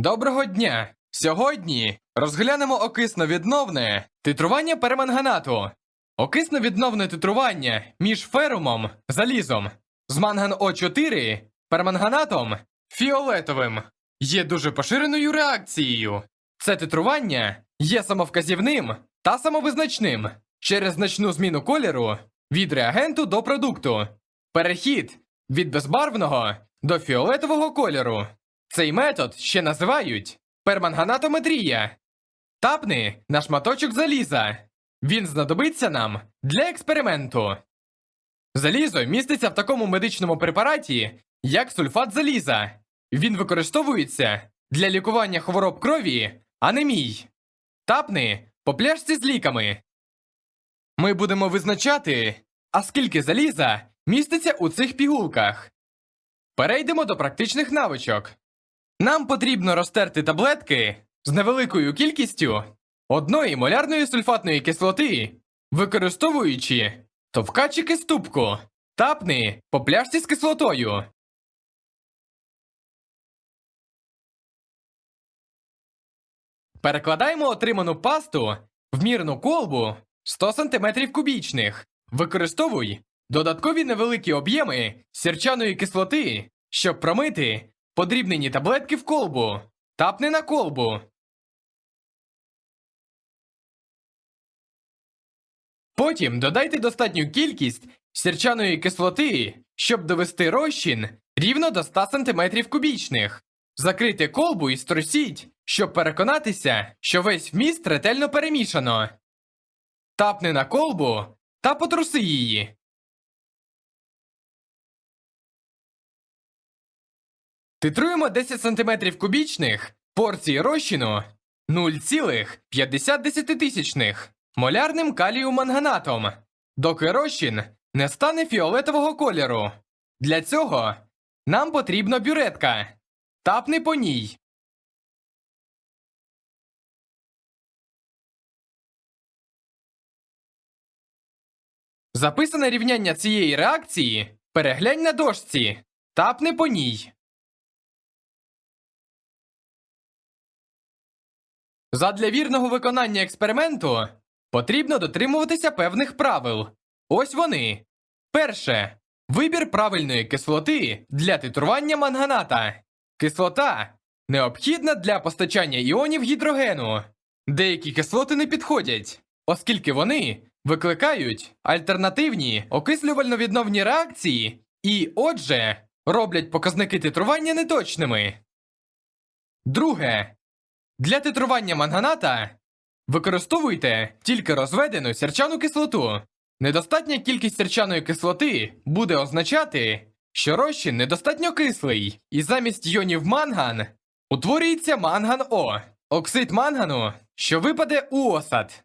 Доброго дня! Сьогодні розглянемо окисновідновне титрування перманганату. Окисновідновне титрування між ферумом, залізом, з манган О4, перманганатом, фіолетовим є дуже поширеною реакцією. Це титрування є самовказівним та самовизначним через значну зміну кольору від реагенту до продукту. Перехід від безбарвного до фіолетового кольору. Цей метод ще називають перманганатометрія. Тапни на шматочок заліза. Він знадобиться нам для експерименту. Залізо міститься в такому медичному препараті, як сульфат заліза. Він використовується для лікування хвороб крові, анемій. Тапни по пляшці з ліками. Ми будемо визначати, а скільки заліза міститься у цих пігулках. Перейдемо до практичних навичок. Нам потрібно розтерти таблетки з невеликою кількістю одної молярної сульфатної кислоти, використовуючи товкачики ступку, тапни по пляшці з кислотою. Перекладаємо отриману пасту в мірну колбу 100 см кубічних. Використовуй додаткові невеликі об'єми сірчаної кислоти, щоб промити подрібнені таблетки в колбу. Тапни на колбу. Потім додайте достатню кількість сірчаної кислоти, щоб довести розчин рівно до 100 см кубічних. Закрийте колбу і струсіть, щоб переконатися, що весь вміст ретельно перемішано. Тапни на колбу та потруси її. Титруємо 10 см кубічних порції розчину 0,50 молярним калію-манганатом, доки розчин не стане фіолетового кольору. Для цього нам потрібна бюретка. Тапни по ній. Записане рівняння цієї реакції переглянь на дошці. Тапни по ній. Задля вірного виконання експерименту потрібно дотримуватися певних правил. Ось вони. Перше. Вибір правильної кислоти для титрування манганата. Кислота необхідна для постачання іонів гідрогену. Деякі кислоти не підходять, оскільки вони викликають альтернативні окислювально-відновні реакції і, отже, роблять показники титрування неточними. Друге. Для титрування манганата використовуйте тільки розведену сірчану кислоту. Недостатня кількість сірчаної кислоти буде означати, що розчин недостатньо кислий, і замість іонів манган утворюється манган О, оксид мангану, що випаде у осад.